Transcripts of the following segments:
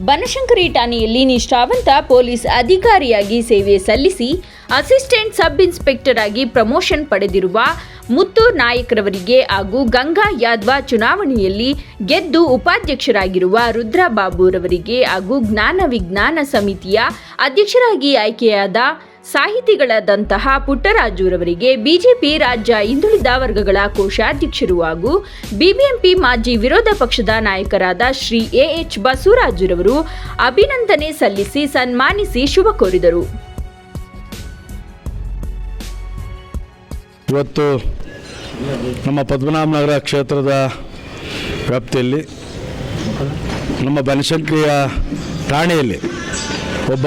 ಬನಶಂಕರಿ ಠಾಣೆಯಲ್ಲಿ ನಿಷ್ಠಾವಂತ ಪೊಲೀಸ್ ಅಧಿಕಾರಿಯಾಗಿ ಸೇವೆ ಸಲ್ಲಿಸಿ ಅಸಿಸ್ಟೆಂಟ್ ಸಬ್ ಇನ್ಸ್ಪೆಕ್ಟರ್ ಆಗಿ ಪ್ರಮೋಷನ್ ಪಡೆದಿರುವ ಮುತ್ತು ನಾಯಕ್ರವರಿಗೆ ಹಾಗೂ ಗಂಗಾ ಯಾದ್ವ ಚುನಾವಣೆಯಲ್ಲಿ ಗೆದ್ದು ಉಪಾಧ್ಯಕ್ಷರಾಗಿರುವ ರುದ್ರಬಾಬುರವರಿಗೆ ಹಾಗೂ ಜ್ಞಾನ ವಿಜ್ಞಾನ ಸಮಿತಿಯ ಅಧ್ಯಕ್ಷರಾಗಿ ಆಯ್ಕೆಯಾದ ಸಾಹಿತಿಗಳಾದಂತಹ ಪುಟ್ಟರಾಜುರವರಿಗೆ ಬಿಜೆಪಿ ರಾಜ್ಯ ಹಿಂದುಳಿದ ವರ್ಗಗಳ ಕೋಶಾಧ್ಯಕ್ಷರು ಹಾಗೂ ಬಿಬಿಎಂಪಿ ಮಾಜಿ ವಿರೋಧ ಪಕ್ಷದ ನಾಯಕರಾದ ಶ್ರೀ ಎ ಎಚ್ ಬಸವರಾಜುರವರು ಅಭಿನಂದನೆ ಸಲ್ಲಿಸಿ ಸನ್ಮಾನಿಸಿ ಶುಭ ಕೋರಿದರು. ಇವತ್ತು ನಮ್ಮ ಪದ್ಮನಾಭನಗರ ಕ್ಷೇತ್ರದ ವ್ಯಾಪ್ತಿಯಲ್ಲಿ, ನಮ್ಮ ಬನಶಂಕ್ರಿಯ ಠಾಣೆಯಲ್ಲಿ ಒಬ್ಬ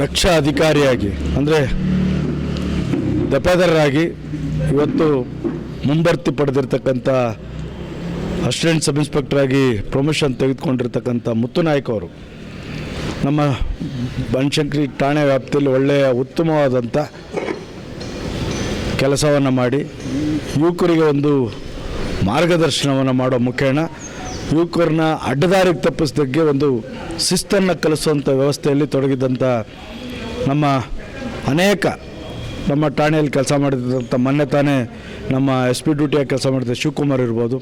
ದಕ್ಷ ಅಧಿಕಾರಿಯಾಗಿ ಅಂದರೆ ದಫೇದಾರರಾಗಿ ಇವತ್ತು ಮುಂಬರ್ತಿ ಪಡೆದಿರ್ತಕ್ಕಂಥ ಅಸಿಸ್ಟೆಂಟ್ ಸಬ್ ಇನ್ಸ್ಪೆಕ್ಟರ್ ಆಗಿ ಪ್ರಮೋಷನ್ ತೆಗೆದುಕೊಂಡಿರ್ತಕ್ಕಂಥ ಮುತ್ತುನಾಯ್ಕ ಅವರು, ನಮ್ಮ ಬನಶಂಕರಿ ಠಾಣೆ ವ್ಯಾಪ್ತಿಯಲ್ಲಿ ಒಳ್ಳೆಯ ಉತ್ತಮವಾದಂಥ ಕೆಲಸವನ್ನು ಮಾಡಿ, ಯುವಕರಿಗೆ ಒಂದು ಮಾರ್ಗದರ್ಶನವನ್ನು ಮಾಡೋ ಮುಖೇನ ಯುವಕರನ್ನ ಅಡ್ಡದಾರಿಗೆ ತಪ್ಪಿಸ್ದಕ್ಕೆ ಒಂದು ಶಿಸ್ತನ್ನು ಕಲಿಸುವಂಥ ವ್ಯವಸ್ಥೆಯಲ್ಲಿ ತೊಡಗಿದ್ದಂಥ ನಮ್ಮ ಅನೇಕ ನಮ್ಮ ಠಾಣೆಯಲ್ಲಿ ಕೆಲಸ ಮಾಡಿದಂಥ ಮೊನ್ನೆ ತಾನೇ ನಮ್ಮ ಎಸ್ ಪಿ ಡ್ಯೂಟಿಯಾಗಿ ಕೆಲಸ ಮಾಡಿದ ಶಿವಕುಮಾರ್ ಇರ್ಬೋದು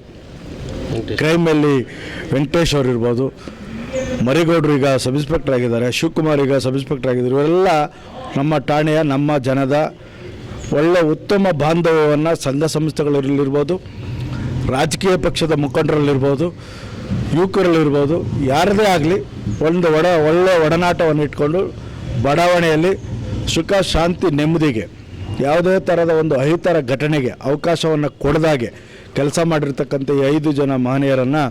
ಕ್ರೈಮಲ್ಲಿ ವೆಂಕಟೇಶ್ ಅವರು ಇರ್ಬೋದು ಮರಿಗೌಡರು ಈಗ ಸಬ್ ಇನ್ಸ್ಪೆಕ್ಟರ್ ಆಗಿದ್ದಾರೆ ಶಿವಕುಮಾರ್ ಈಗ ಸಬ್ ಇನ್ಸ್ಪೆಕ್ಟರ್ ಆಗಿದ್ದಾರೆ ಇವರೆಲ್ಲ ನಮ್ಮ ಠಾಣೆಯ ನಮ್ಮ ಜನದ ಒಳ್ಳೆ ಉತ್ತಮ ಬಾಂಧವ್ಯವನ್ನು ಸಂಘ ಸಂಸ್ಥೆಗಳಲ್ಲಿರ್ಬೋದು ರಾಜಕೀಯ ಪಕ್ಷದ ಮುಖಂಡರಲ್ಲಿರ್ಬೋದು, ಯುವಕರಲ್ಲಿರ್ಬೋದು, ಯಾರದೇ ಆಗಲಿ ಒಂದು ಒಡ ಒಳ್ಳೆಯ ಒಡನಾಟವನ್ನು ಇಟ್ಕೊಂಡು ಬಡಾವಣೆಯಲ್ಲಿ ಸುಖ, ಶಾಂತಿ, ನೆಮ್ಮದಿಗೆ, ಯಾವುದೇ ಥರದ ಒಂದು ಅಹಿತರ ಘಟನೆಗೆ ಅವಕಾಶವನ್ನು ಕೊಡದಾಗೆ ಕೆಲಸ ಮಾಡಿರ್ತಕ್ಕಂಥ ಈ ಐದು ಜನ ಮಹನೀಯರನ್ನು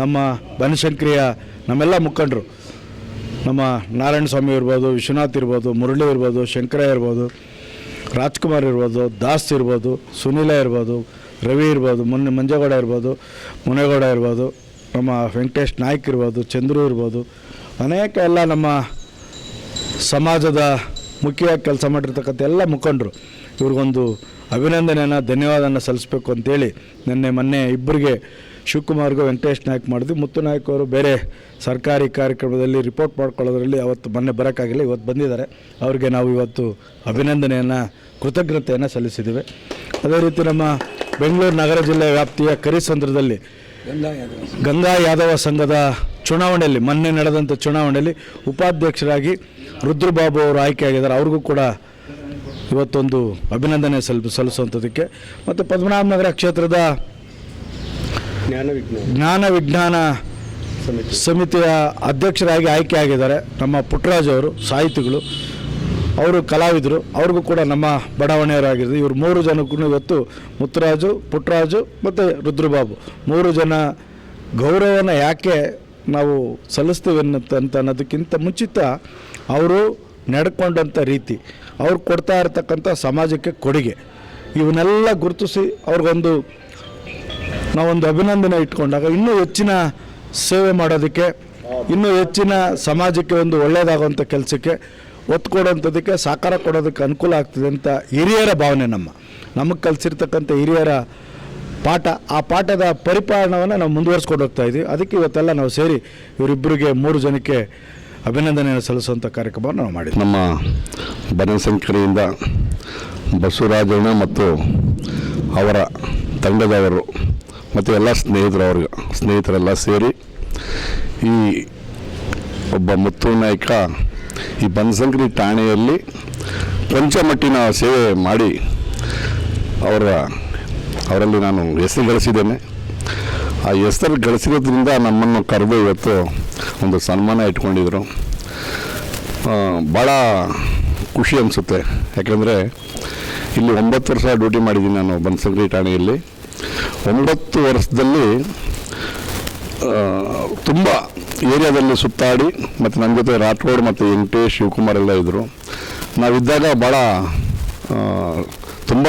ನಮ್ಮ ಬನಶಂಕ್ರಿಯ ನಮ್ಮೆಲ್ಲ ಮುಖಂಡರು, ನಮ್ಮ ನಾರಾಯಣ ಸ್ವಾಮಿ ಇರ್ಬೋದು, ವಿಶ್ವನಾಥ್ ಇರ್ಬೋದು, ಮುರಳಿ ಇರ್ಬೋದು ಶಂಕರ ಇರ್ಬೋದು, ರಾಜ್ಕುಮಾರ್ ಇರ್ಬೋದು, ದಾಸ್ ಇರ್ಬೋದು, ಸುನಿಲ ಇರ್ಬೋದು ರವಿ ಇರ್ಬೋದು, ಮೊನ್ನೆ ಮಂಜೇಗೌಡ ಇರ್ಬೋದು, ಮುನೇಗೌಡ ಇರ್ಬೋದು, ನಮ್ಮ ವೆಂಕಟೇಶ್ ನಾಯ್ಕ್ ಇರ್ಬೋದು, ಚಂದ್ರು ಇರ್ಬೋದು, ಅನೇಕ ಎಲ್ಲ ನಮ್ಮ ಸಮಾಜದ ಮುಖ್ಯವಾಗಿ ಕೆಲಸ ಮಾಡಿರ್ತಕ್ಕಂಥ ಎಲ್ಲ ಮುಖಂಡರು. ಇವ್ರಿಗೊಂದು ಅಭಿನಂದನೆಯನ್ನು ಧನ್ಯವಾದನ ಸಲ್ಲಿಸಬೇಕು ಅಂತೇಳಿ ನಿನ್ನೆ ಮೊನ್ನೆ ಇಬ್ಬರಿಗೆ ಶಿವಕುಮಾರ್ಗೂ ವೆಂಕಟೇಶ್ ನಾಯ್ಕ್ ಮಾಡಿದ್ವಿ. ಮುತ್ತು ನಾಯ್ಕ್ ಅವರು ಬೇರೆ ಸರ್ಕಾರಿ ಕಾರ್ಯಕ್ರಮದಲ್ಲಿ ರಿಪೋರ್ಟ್ ಮಾಡ್ಕೊಳ್ಳೋದ್ರಲ್ಲಿ ಅವತ್ತು ಮೊನ್ನೆ ಬರೋಕ್ಕಾಗಿಲ್ಲ, ಇವತ್ತು ಬಂದಿದ್ದಾರೆ. ಅವರಿಗೆ ನಾವು ಇವತ್ತು ಅಭಿನಂದನೆಯನ್ನು, ಕೃತಜ್ಞತೆಯನ್ನು ಸಲ್ಲಿಸಿದ್ದೇವೆ. ಅದೇ ರೀತಿ ನಮ್ಮ ಬೆಂಗಳೂರು ನಗರ ಜಿಲ್ಲೆ ವ್ಯಾಪ್ತಿಯ ಕರಿಸಂದ್ರದಲ್ಲಿ ಗಂಗಾ ಯಾದವ ಸಂಘದ ಚುನಾವಣೆಯಲ್ಲಿ, ಮೊನ್ನೆ ನಡೆದಂಥ ಚುನಾವಣೆಯಲ್ಲಿ ಉಪಾಧ್ಯಕ್ಷರಾಗಿ ರುದ್ರಬಾಬು ಅವರು ಆಯ್ಕೆಯಾಗಿದ್ದಾರೆ. ಅವ್ರಿಗೂ ಕೂಡ ಇವತ್ತೊಂದು ಅಭಿನಂದನೆ ಸಲ್ಪ ಸಲ್ಲಿಸುವಂಥದ್ದಕ್ಕೆ ಮತ್ತು ಪದ್ಮನಾಭನಗರ ಕ್ಷೇತ್ರದ ಜ್ಞಾನ ವಿಜ್ಞಾನ ಜ್ಞಾನ ವಿಜ್ಞಾನ ಸಮಿತಿಯ ಅಧ್ಯಕ್ಷರಾಗಿ ಆಯ್ಕೆಯಾಗಿದ್ದಾರೆ ನಮ್ಮ ಪುಟ್ಟರಾಜ್ ಅವರು, ಸಾಹಿತಿಗಳು. ಅವರು ಕಲಾವಿದರು, ಅವ್ರಿಗೂ ಕೂಡ ನಮ್ಮ ಬಡಾವಣೆಯವರಾಗಿದ್ದು ಇವರು ಮೂರು ಜನಕ್ಕೂ ಇವತ್ತು ಮುತ್ತರಾಜು ಪುಟ್ಟರಾಜು ಮತ್ತು ರುದ್ರಬಾಬು. ಮೂರು ಜನ ಗೌರವನ ಯಾಕೆ ನಾವು ಸಲ್ಲಿಸ್ತೀವಿ ಅಂತ ಅನ್ನೋದಕ್ಕಿಂತ ಮುಂಚಿತ ಅವರು ನಡ್ಕೊಂಡಂಥ ರೀತಿ. ಅವ್ರು ಕೊಡ್ತಾ ಇರತಕ್ಕಂಥ ಸಮಾಜಕ್ಕೆ ಕೊಡುಗೆ. ಇವನ್ನೆಲ್ಲ ಗುರುತಿಸಿ ಅವ್ರಿಗೊಂದು ನಾವೊಂದು ಅಭಿನಂದನೆ ಇಟ್ಕೊಂಡಾಗ ಇನ್ನೂ ಹೆಚ್ಚಿನ ಸೇವೆ ಮಾಡೋದಕ್ಕೆ, ಇನ್ನೂ ಹೆಚ್ಚಿನ ಸಮಾಜಕ್ಕೆ ಒಂದು ಒಳ್ಳೆಯದಾಗುವಂಥ ಕೆಲಸಕ್ಕೆ ಒತ್ತು ಕೊಡೋಂಥದಕ್ಕೆ ಸಹಕಾರ ಕೊಡೋದಕ್ಕೆ ಅನುಕೂಲ ಆಗ್ತದೆ ಅಂತ ಹಿರಿಯರ ಭಾವನೆ ನಮ್ಮ. ನಮಗೆ ಕಲಿಸಿರ್ತಕ್ಕಂಥ ಹಿರಿಯರ ಪಾಠ, ಆ ಪಾಠದ ಪರಿಪಾಲನವನ್ನು ನಾವು ಮುಂದುವರಿಸ್ಕೊಂಡು ಹೋಗ್ತಾ ಇದ್ದೀವಿ ಅದಕ್ಕೆ ಇವತ್ತೆಲ್ಲ ನಾವು ಸೇರಿ ಇವರಿಬ್ಬರಿಗೆ ಮೂರು ಜನಕ್ಕೆ ಅಭಿನಂದನೆಯನ್ನು ಸಲ್ಲಿಸುವಂಥ ಕಾರ್ಯಕ್ರಮವನ್ನು ನಾವು ಮಾಡಿದ್ವಿ. ನಮ್ಮ ಬನಸಂಕರಿಯಿಂದ ಬಸವರಾಜಣ್ಣ ಮತ್ತು ಅವರ ತಂಡದವರು ಮತ್ತು ಎಲ್ಲ ಸ್ನೇಹಿತರು ಅವ್ರಿಗೆ, ಸ್ನೇಹಿತರೆಲ್ಲ ಸೇರಿ ಈ ಒಬ್ಬ ಮುತ್ತು ನಾಯಕ ಈ ಬನಸಂಕ್ರಿ ಠಾಣೆಯಲ್ಲಿ ಪಂಚಮಟ್ಟಿನ ಸೇವೆ ಮಾಡಿ ಅವರ, ಅವರಲ್ಲಿ ನಾನು ಹೆಸರು ಗಳಿಸಿದ್ದೇನೆ. ಆ ಹೆಸರು ಗಳಿಸಿರೋದ್ರಿಂದ ನಮ್ಮನ್ನು ಕರೆದು ಇವತ್ತು ಒಂದು ಸನ್ಮಾನ ಇಟ್ಕೊಂಡಿದ್ರು. ಭಾಳ ಖುಷಿ ಅನಿಸುತ್ತೆ. ಯಾಕೆಂದರೆ ಇಲ್ಲಿ ಒಂಬತ್ತು ವರ್ಷ ಡ್ಯೂಟಿ ಮಾಡಿದ್ದೀನಿ ನಾನು ಬನಸಂಕ್ರಿ ಠಾಣೆಯಲ್ಲಿ. ಒಂಬತ್ತು ವರ್ಷದಲ್ಲಿ ತುಂಬ ಏರಿಯಾದಲ್ಲಿ ಸುತ್ತಾಡಿ ಮತ್ತು ನನ್ನ ಜೊತೆ ರಾಠೋಡ್ ಮತ್ತು ವೆಂಕಟೇಶ್, ಶಿವಕುಮಾರ್ ಎಲ್ಲ ಇದ್ದರು ನಾವಿದ್ದಾಗ ಭಾಳ ತುಂಬ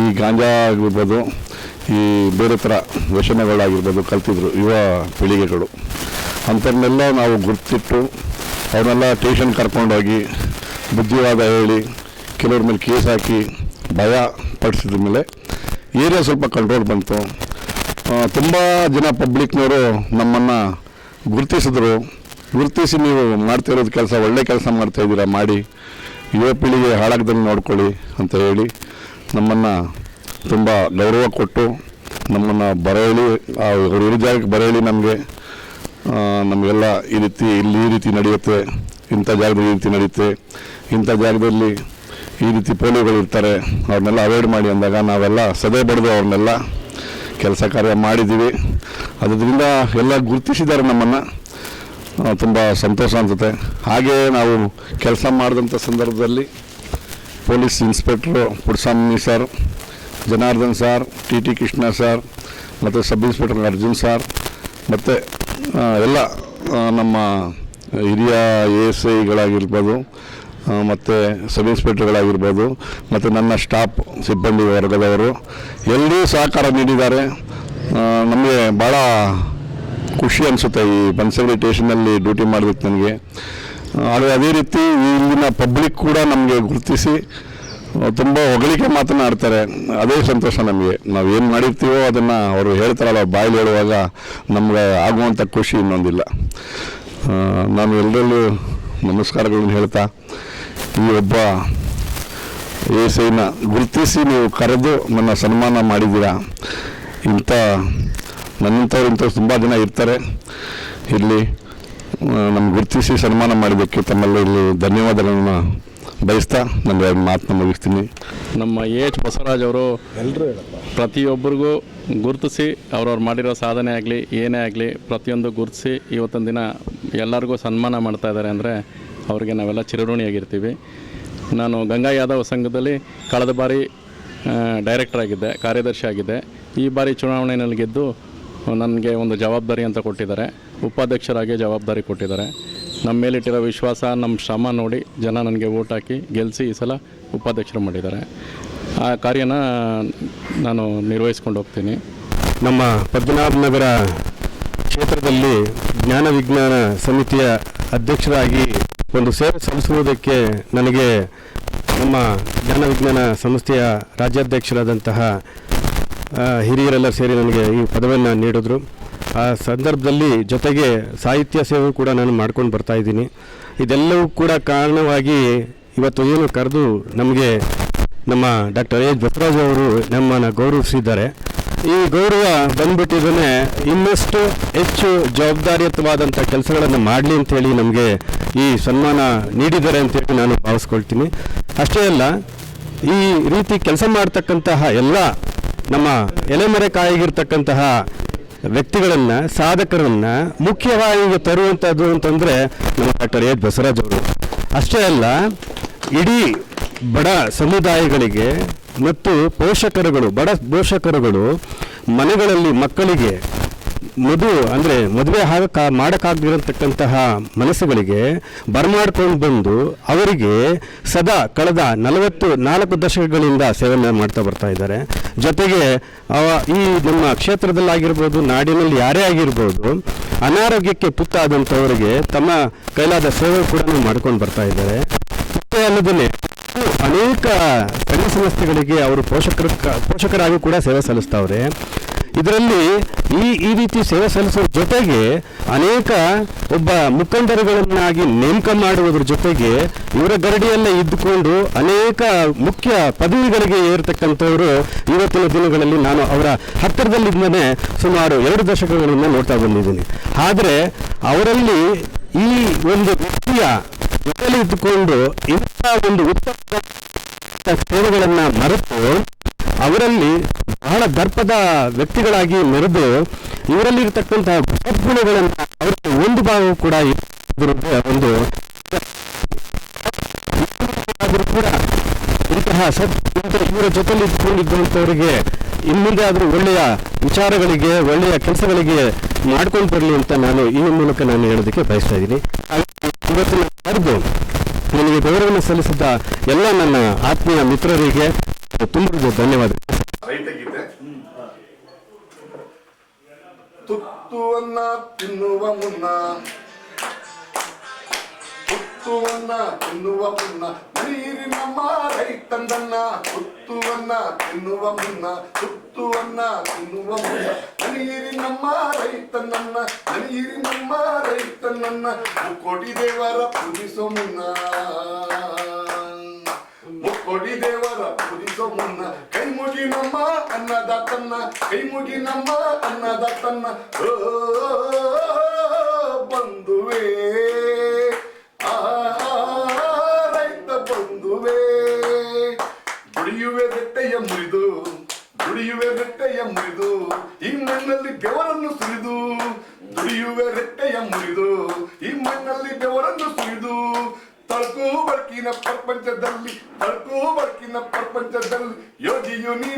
ಈ ಗಾಂಜಾ ಆಗಿರ್ಬೋದು, ಈ ಬೇರೆ ಥರ ವ್ಯಸನಗಳಾಗಿರ್ಬೋದು ಕಲ್ತಿದ್ರು ಯುವ ಪೀಳಿಗೆಗಳು. ಅಂಥವ್ರನ್ನೆಲ್ಲ ನಾವು ಗುರುತಿಟ್ಟು ಅವನ್ನೆಲ್ಲ ಟ್ಯೂಷನ್ ಕರ್ಕೊಂಡೋಗಿ ಬುದ್ಧಿವಾದ ಹೇಳಿ, ಕೆಲವ್ರ ಮೇಲೆ ಕೇಸ್ ಹಾಕಿ ಭಯ ಪಡಿಸಿದ ಮೇಲೆ ಏರಿಯಾ ಸ್ವಲ್ಪ ಕಂಟ್ರೋಲ್ ಬಂತು. ತುಂಬ ಜನ ಪಬ್ಲಿಕ್ನವರು ನಮ್ಮನ್ನು ಗುರುತಿಸಿದ್ರು. ಗುರುತಿಸಿ ನೀವು ಮಾಡ್ತಿರೋದು ಕೆಲಸ, ಒಳ್ಳೆ ಕೆಲಸ ಮಾಡ್ತಾ ಇದ್ದೀರಾ, ಮಾಡಿ. ಯುವ ಪೀಳಿಗೆ ಹಾಳಾಗ್ದಂಗೆ ನೋಡ್ಕೊಳ್ಳಿ ಅಂತ ಹೇಳಿ ನಮ್ಮನ್ನು ತುಂಬ ಗೌರವ ಕೊಟ್ಟು ನಮ್ಮನ್ನು ಬರೆಯಲಿ ಅವ್ರು ಇರೋ ಜಾಗಕ್ಕೆ ಬರೆಯಲಿ ನಮಗೆ. ನಮಗೆಲ್ಲ ಈ ರೀತಿ ಇಲ್ಲಿ ಈ ರೀತಿ ನಡೆಯುತ್ತೆ, ಇಂಥ ಜಾಗದಲ್ಲಿ ಈ ರೀತಿ ನಡೆಯುತ್ತೆ, ಇಂಥ ಜಾಗದಲ್ಲಿ ಈ ರೀತಿ ಪೋಲಿಯೋಗಳು ಇರ್ತಾರೆ, ಅವ್ರನ್ನೆಲ್ಲ ಅವಾಯ್ಡ್ ಮಾಡಿ ಅಂದಾಗ ನಾವೆಲ್ಲ ಸದೆ ಬಡಿದು ಅವ್ರನ್ನೆಲ್ಲ ಕೆಲಸ ಕಾರ್ಯ ಮಾಡಿದ್ದೀವಿ. ಅದರಿಂದ ಎಲ್ಲ ಗುರುತಿಸಿದ್ದಾರೆ ನಮ್ಮನ್ನು. ತುಂಬ ಸಂತೋಷ ಅನಿಸುತ್ತೆ. ಹಾಗೇ ನಾವು ಕೆಲಸ ಮಾಡಿದಂಥ ಸಂದರ್ಭದಲ್ಲಿ police inspector Putsami sir, Janardhan sir T T Krishna sir, ಮತ್ತು ಸಬ್ ಇನ್ಸ್ಪೆಕ್ಟರ್ ಅರ್ಜುನ್ ಸರ್, ಮತ್ತು ಎಲ್ಲ ನಮ್ಮ ಹಿರಿಯ ಎ ಎಸ್ ಐಗಳಾಗಿರ್ಬೋದು ಮತ್ತು ಸಬ್ ಇನ್ಸ್ಪೆಕ್ಟರ್ಗಳಾಗಿರ್ಬೋದು ಮತ್ತು ನನ್ನ ಸ್ಟಾಫ್ ಸಿಬ್ಬಂದಿ ವರ್ಗದವರು ಎಲ್ಲರೂ ಸಹಕಾರ ನೀಡಿದ್ದಾರೆ. ನಮಗೆ ಭಾಳ ಖುಷಿ ಅನಿಸುತ್ತೆ ಈ ಬನ್ಸಗಡಿ ಸ್ಟೇಷನಲ್ಲಿ ಡ್ಯೂಟಿ ಮಾಡಬೇಕು ನನಗೆ. ಆದರೆ ಅದೇ ರೀತಿ ಇಲ್ಲಿನ ಪಬ್ಲಿಕ್ ಕೂಡ ನಮಗೆ ಗುರುತಿಸಿ ತುಂಬ ಹೊಗಳಿಕೆ ಮಾತನಾಡ್ತಾರೆ ಅದೇ ಸಂತೋಷ ನಮಗೆ. ನಾವು ಏನು ಮಾಡಿರ್ತೀವೋ ಅದನ್ನು ಅವರು ಹೇಳ್ತಾರಲ್ಲ ಬಾಯಲ್ಲಿ ಹೇಳುವಾಗ ನಮಗೆ ಆಗುವಂಥ ಖುಷಿ ಇನ್ನೊಂದಿಲ್ಲ. ನಾನು ಎಲ್ಲರಲ್ಲೂ ನಮಸ್ಕಾರಗಳನ್ನು ಹೇಳ್ತಾ ಈ ಒಬ್ಬ ಏಸೈನ ಗುರುತಿಸಿ ನೀವು ಕರೆದು ನನ್ನ ಸನ್ಮಾನ ಮಾಡಿದ್ದೀರಾ? ಇಂಥ ನನ್ನಂಥವ್ರು ಇಂಥವ್ರು ತುಂಬ ಜನ ಇರ್ತಾರೆ. ಇಲ್ಲಿ ನಮ್ಗೆ ಗುರುತಿಸಿ ಸನ್ಮಾನ ಮಾಡಬೇಕು ತಮ್ಮಲ್ಲಿ ಇಲ್ಲಿ ಧನ್ಯವಾದಗಳನ್ನು ಬಯಸ್ತಾ ನನ್ನ ಮಾತನ್ನ ಮುಗಿಸ್ತೀನಿ. ನಮ್ಮ ಎ ಎಚ್ ಬಸವರಾಜ್ ಅವರು ಎಲ್ಲರೂ ಪ್ರತಿಯೊಬ್ಬರಿಗೂ ಗುರುತಿಸಿ ಅವ್ರವ್ರು ಮಾಡಿರೋ ಸಾಧನೆ ಆಗಲಿ ಏನೇ ಆಗಲಿ ಪ್ರತಿಯೊಂದು ಗುರುತಿಸಿ ಇವತ್ತಿನ ದಿನ ಎಲ್ಲರಿಗೂ ಸನ್ಮಾನ ಮಾಡ್ತಾ ಇದ್ದಾರೆ ಅಂದರೆ ಅವ್ರಿಗೆ ನಾವೆಲ್ಲ ಚಿರಋಣಿಯಾಗಿರ್ತೀವಿ. ನಾನು ಗಂಗಾ ಯಾದವ್ ಸಂಘದಲ್ಲಿ ಕಳೆದ ಬಾರಿ ಡೈರೆಕ್ಟರ್ ಆಗಿದ್ದೆ, ಕಾರ್ಯದರ್ಶಿ ಆಗಿದ್ದೆ. ಈ ಬಾರಿ ಚುನಾವಣೆಯಲ್ಲಿ ಗೆದ್ದು ನನಗೆ ಒಂದು ಜವಾಬ್ದಾರಿ ಅಂತ ಕೊಟ್ಟಿದ್ದಾರೆ. ಉಪಾಧ್ಯಕ್ಷರಾಗಿ ಜವಾಬ್ದಾರಿ ಕೊಟ್ಟಿದ್ದಾರೆ. ನಮ್ಮ ಮೇಲಿಟ್ಟಿರೋ ವಿಶ್ವಾಸ, ನಮ್ಮ ಶ್ರಮ ನೋಡಿ ಜನ ನನಗೆ ಓಟ್ ಹಾಕಿ ಗೆಲ್ಲಿಸಿ ಈ ಸಲ ಉಪಾಧ್ಯಕ್ಷರು ಮಾಡಿದ್ದಾರೆ. ಆ ಕಾರ್ಯನ ನಾನು ನಿರ್ವಹಿಸ್ಕೊಂಡು ಹೋಗ್ತೀನಿ. ನಮ್ಮ ಪದ್ಮನಾಭ ನಗರ ಕ್ಷೇತ್ರದಲ್ಲಿ ಜ್ಞಾನ ವಿಜ್ಞಾನ ಸಮಿತಿಯ ಅಧ್ಯಕ್ಷರಾಗಿ ಒಂದು ಸೇವೆ ಸಲ್ಲಿಸುವುದಕ್ಕೆ ನನಗೆ ನಮ್ಮ ಜ್ಞಾನ ವಿಜ್ಞಾನ ಸಂಸ್ಥೆಯ ರಾಜ್ಯಾಧ್ಯಕ್ಷರಾದಂತಹ ಹಿರಿಯರೆಲ್ಲ ಸೇರಿ ನನಗೆ ಈ ಪದವಿಯನ್ನು ನೀಡಿದ್ರು. ಆ ಸಂದರ್ಭದಲ್ಲಿ ಜೊತೆಗೆ ಸಾಹಿತ್ಯ ಸೇವೆ ಕೂಡ ನಾನು ಮಾಡ್ಕೊಂಡು ಬರ್ತಾ ಇದ್ದೀನಿ. ಇದೆಲ್ಲವೂ ಕೂಡ ಕಾರಣವಾಗಿ ಇವತ್ತು ಏನು ಕರೆದು ನಮಗೆ ನಮ್ಮ ಡಾಕ್ಟರ್ ಎ ಬಸವರಾಜ್ ಅವರು ನಮ್ಮನ್ನು ಗೌರವಿಸಿದ್ದಾರೆ. ಈ ಗೌರವ ಬಂದ್ಬಿಟ್ಟಿದ್ರೆ ಇನ್ನಷ್ಟು ಹೆಚ್ಚು ಜವಾಬ್ದಾರಿಯುತವಾದಂಥ ಕೆಲಸಗಳನ್ನು ಮಾಡಲಿ ಅಂತೇಳಿ ನಮಗೆ ಈ ಸನ್ಮಾನ ನೀಡಿದ್ದಾರೆ ಅಂತೇಳಿ ನಾನು ಭಾವಿಸ್ಕೊಳ್ತೀನಿ. ಅಷ್ಟೇ ಅಲ್ಲ, ಈ ರೀತಿ ಕೆಲಸ ಮಾಡ್ತಕ್ಕಂತಹ ಎಲ್ಲ ನಮ್ಮ ಎಲೆಮರೆ ಕಾಯಿಗಿರ್ತಕ್ಕಂತಹ ವ್ಯಕ್ತಿಗಳನ್ನು, ಸಾಧಕರನ್ನು ಮುಖ್ಯವಾಗಿ ತರುವಂಥದ್ದು ಅಂತಂದರೆ ನಮ್ಮ ಡಾಕ್ಟರ್ ಎ. ಬಸವರಾಜ್ ಅವರು. ಅಷ್ಟೇ ಅಲ್ಲ, ಇಡೀ ಬಡ ಸಮುದಾಯಗಳಿಗೆ ಮತ್ತು ಪೋಷಕರುಗಳು, ಬಡ ಪೋಷಕರುಗಳು ಮನೆಗಳಲ್ಲಿ ಮಕ್ಕಳಿಗೆ ಮದು ಅಂದರೆ ಮದುವೆ ಆಗಕ್ಕ ಮಾಡೋಕ್ಕಾಗದಿರತಕ್ಕಂತಹ ಮನಸ್ಸುಗಳಿಗೆ ಬರಮಾಡ್ಕೊಂಡು ಬಂದು ಅವರಿಗೆ ಸದಾ ಕಳೆದ ನಲವತ್ತು ನಾಲ್ಕು ದಶಕಗಳಿಂದ ಸೇವೆ ಮಾಡ್ತಾ ಬರ್ತಾ ಇದ್ದಾರೆ. ಜೊತೆಗೆ ಈ ನಮ್ಮ ಕ್ಷೇತ್ರದಲ್ಲಾಗಿರ್ಬೋದು, ನಾಡಿನಲ್ಲಿ ಯಾರೇ ಆಗಿರ್ಬೋದು, ಅನಾರೋಗ್ಯಕ್ಕೆ ಪುತ್ತಾದಂಥವರಿಗೆ ತಮ್ಮ ಕೈಲಾದ ಸೇವೆ ಕೂಡ ಮಾಡ್ಕೊಂಡು ಬರ್ತಾ ಇದ್ದಾರೆ. ಅಲ್ಲದೇ ಅನೇಕ ಸಂಘ ಸಂಸ್ಥೆಗಳಿಗೆ ಅವರು ಪೋಷಕರ ಪೋಷಕರಾಗಿ ಕೂಡ ಸೇವೆ ಸಲ್ಲಿಸ್ತಾವ್ರೆ. ಇದರಲ್ಲಿ ಈ ಈ ರೀತಿ ಸೇವೆ ಸಲ್ಲಿಸುವ ಜೊತೆಗೆ ಅನೇಕ ಒಬ್ಬ ಮುಖಂಡರುಗಳನ್ನಾಗಿ ನೇಮಕ ಮಾಡುವುದರ ಜೊತೆಗೆ ಇವರ ಗರಡಿಯಲ್ಲೇ ಇದ್ದುಕೊಂಡು ಅನೇಕ ಮುಖ್ಯ ಪದವಿಗಳಿಗೆ ಏರ್ತಕ್ಕಂಥವರು ಇವತ್ತಿನ ದಿನಗಳಲ್ಲಿ ನಾನು ಅವರ ಹತ್ತಿರದಲ್ಲಿಂದನೇ ಸುಮಾರು ಎರಡು ದಶಕಗಳಿಂದ ನೋಡ್ತಾ ಬಂದಿದ್ದೀನಿ. ಆದರೆ ಅವರಲ್ಲಿ ಈ ಒಂದು ವ್ಯಕ್ತಿಯ ಜೊತೆಲಿ ಇದ್ದುಕೊಂಡು ಇಂಥ ಒಂದು ಉತ್ತಮ ಸೇವೆಗಳನ್ನು ಮರೆತು ಅವರಲ್ಲಿ ಬಹಳ ದರ್ಪದ ವ್ಯಕ್ತಿಗಳಾಗಿ ಮೆರೆದು ಇವರಲ್ಲಿರ್ತಕ್ಕಂತಹ ಸದ್ಗುಣಗಳನ್ನು ಅವರಿಗೆ ಒಂದು ಭಾವ ಕೂಡ ಒಂದು ಕೂಡ ಇಂತಹ ಸದ್ ಇವರ ಜೊತೆಲಿ ಇದ್ದುಕೊಂಡಿದ್ದಂಥವರಿಗೆ ಇನ್ಮುಂದೆ ಆದರೂ ಒಳ್ಳೆಯ ವಿಚಾರಗಳಿಗೆ, ಒಳ್ಳೆಯ ಕೆಲಸಗಳಿಗೆ ಮಾಡ್ಕೊಂಡು ಬರಲಿ ಅಂತ ನಾನು ಈ ಮೂಲಕ ನಾನು ಹೇಳೋದಕ್ಕೆ ಬಯಸ್ತಾ ಇದ್ದೀನಿ. ಇವತ್ತಿನ ಕರೆದು ನನಗೆ ಗೌರವವನ್ನು ಸಲ್ಲಿಸಿದ್ದ ಎಲ್ಲ ನನ್ನ ಆತ್ಮೀಯ ಮಿತ್ರರಿಗೆ ತುಂಬ ಧನ್ಯವಾದ ತುತ್ತುವನ್ನ ತಿನ್ನುವ ಮುನ್ನ ಪುತ್ತುವನ್ನ ತಿನ್ನುವ ಮುನ್ನ ನೀರಿನ ಮಾರೈತಂದನ್ನ ಪುತ್ತುವನ್ನ ತಿನ್ನುವ ಮುನ್ನ ಪುತ್ತುವನ್ನ ತಿನ್ನುವ ಮುನ್ನ ನೀರಿನ ಮಾರೈತಂದನ್ನ ನೀರಿನ ಮಾರೈತಂದನ್ನ ಮುಕ್ಕೋಟಿ ದೇವರ ಪುರಿಸೋ ಮುನ್ನ ಮುಕ್ಕೋಟಿ ದೇವರ ಪುರಿಸೋ ಮುನ್ನ ಕೈ ಮುಗಿನಮ್ಮ ಅನ್ನದಾತನ್ನ ಕೈ ಮುಗಿನಮ್ಮ ಅನ್ನದಾತನ್ನ ಬಂದುವೇ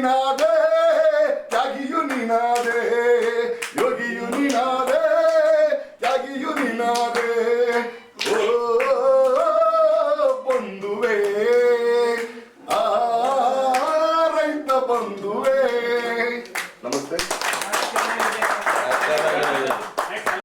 Nina de, Yogi Yunina de, Yogi Yunina de.